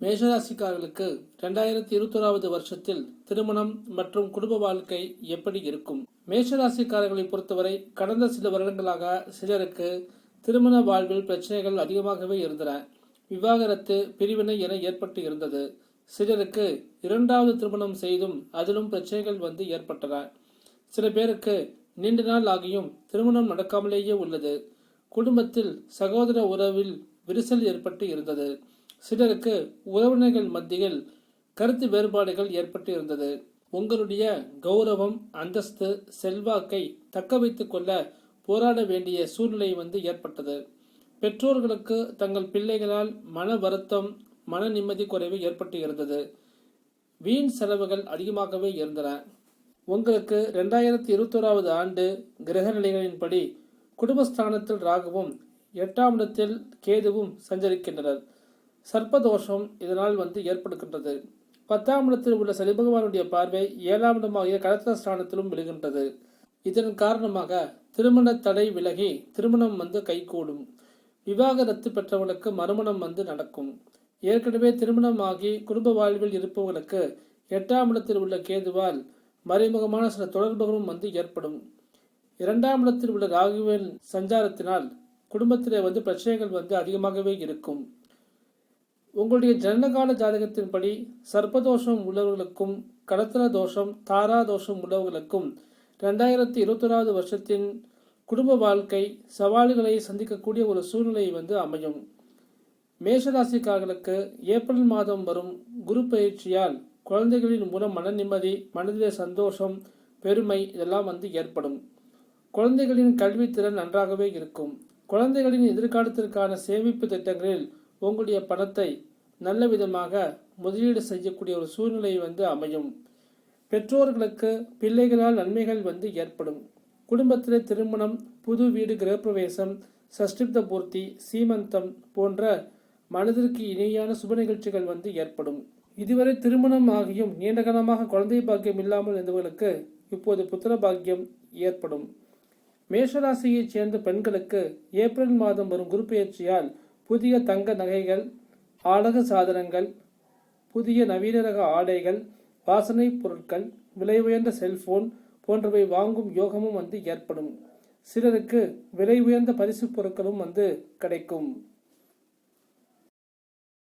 மேஷராசிக்காரர்களுக்கு ரெண்டாயிரத்தி இருபத்தோராவது வருஷத்தில் திருமணம் மற்றும் குடும்ப வாழ்க்கை எப்படி இருக்கும்? மேஷராசிக்காரர்களை பொறுத்தவரை கடந்த சில வருடங்களாக சிலருக்கு திருமண வாழ்வில் பிரச்சனைகள் அதிகமாகவே இருந்தன. விவாகரத்து பிரிவினை என ஏற்பட்டு இருந்தது. சிலருக்கு இரண்டாவது திருமணம் செய்தும் அதிலும் பிரச்சனைகள் வந்து ஏற்பட்டன. சில பேருக்கு நீண்ட நாள் ஆகியும் திருமணம் நடக்காமலேயே உள்ளது. குடும்பத்தில் சகோதர உறவில் விரிசல் ஏற்பட்டு இருந்தது. சிலருக்கு உறவினர்கள் மத்தியில் கருத்து வேறுபாடுகள் ஏற்பட்டு இருந்தது உங்களுடைய கௌரவம் அந்தஸ்து செல்வாக்கை தக்க வைத்துக் கொள்ள போராட வேண்டிய சூழ்நிலை வந்து ஏற்பட்டது. பெற்றோர்களுக்கு தங்கள் பிள்ளைகளால் மன வருத்தம் மன நிம்மதி குறைவு ஏற்பட்டு இருந்தது வீண் செலவுகள் அதிகமாகவே இருந்தன. உங்களுக்கு ரெண்டாயிரத்தி இருபத்தோராவது ஆண்டு கிரக நிலைகளின்படி குடும்பஸ்தானத்தில் ராகுவும் எட்டாம் இடத்தில் கேதுவும் சஞ்சரிக்கின்றனர். சர்ப்பதோஷம் இதனால் வந்து ஏற்படுகின்றது. பத்தாம் இடத்தில் உள்ள சனி பகவானுடைய பார்வை ஏழாம் இடமாகிய கடத்திர ஸ்தானத்திலும் விழுகின்றது. இதன் காரணமாக திருமண தடை விலகி திருமணம் வந்து கைகூடும். விவாகரத்து பெற்றவர்களுக்கு மறுமணம் வந்து நடக்கும். ஏற்கனவே திருமணமாகி குடும்ப வாழ்வில் இருப்பவர்களுக்கு எட்டாம் இடத்தில் உள்ள கேதுவால் மறைமுகமான சில தொடர்புகளும் வந்து ஏற்படும். இரண்டாம் இடத்தில் உள்ள ராகுவின் சஞ்சாரத்தினால் குடும்பத்திலே வந்து பிரச்சனைகள் வந்து அதிகமாகவே இருக்கும். உங்களுடைய ஜனனகால ஜாதகத்தின்படி சர்ப்பதோஷம் உள்ளவர்களுக்கும் கடத்தல தோஷம் தாரா தோஷம் உள்ளவர்களுக்கும் ரெண்டாயிரத்தி இருபத்தொராவது வருஷத்தின் குடும்ப வாழ்க்கை சவால்களை சந்திக்கக்கூடிய ஒரு சூழ்நிலை வந்து அமையும். மேஷராசிக்காரர்களுக்கு ஏப்ரல் மாதம் வரும் குரு பயிற்சியால் குழந்தைகளின் மூலம் மன நிம்மதி மனதிலே சந்தோஷம் பெருமை இதெல்லாம் வந்து ஏற்படும். குழந்தைகளின் கல்வித்திறன் நன்றாகவே இருக்கும். குழந்தைகளின் எதிர்காலத்திற்கான சேமிப்பு திட்டங்களில் உங்களுடைய பணத்தை நல்ல விதமாக முதலீடு செய்யக்கூடிய ஒரு சூழ்நிலை வந்து அமையும். பெற்றோர்களுக்கு பிள்ளைகளால் நன்மைகள் வந்து ஏற்படும். குடும்பத்தில் திருமணம் புது வீடு கிரகப்பிரவேசம் சஷ்டிப்த பூர்த்தி சீமந்தம் போன்ற மனதிற்கு இணையான சுப நிகழ்ச்சிகள் வந்து ஏற்படும். இதுவரை திருமணம் ஆகியும் நீண்டகாலமாக குழந்தை பாக்கியம் இல்லாமல் இருந்தவர்களுக்கு இப்போது புத்திர பாக்கியம் ஏற்படும். மேஷராசியைச் சேர்ந்த பெண்களுக்கு ஏப்ரல் மாதம் வரும் குரு பெயர்ச்சியால் புதிய தங்க நகைகள் ஆடக சாதனங்கள் புதிய நவீன ரக ஆடைகள் வாசனை பொருட்கள் விலை உயர்ந்த செல்போன் போன்றவை வாங்கும் யோகமும் வந்து ஏற்படும். சிலருக்கு விலை உயர்ந்த பரிசு பொருட்களும் வந்து கிடைக்கும்.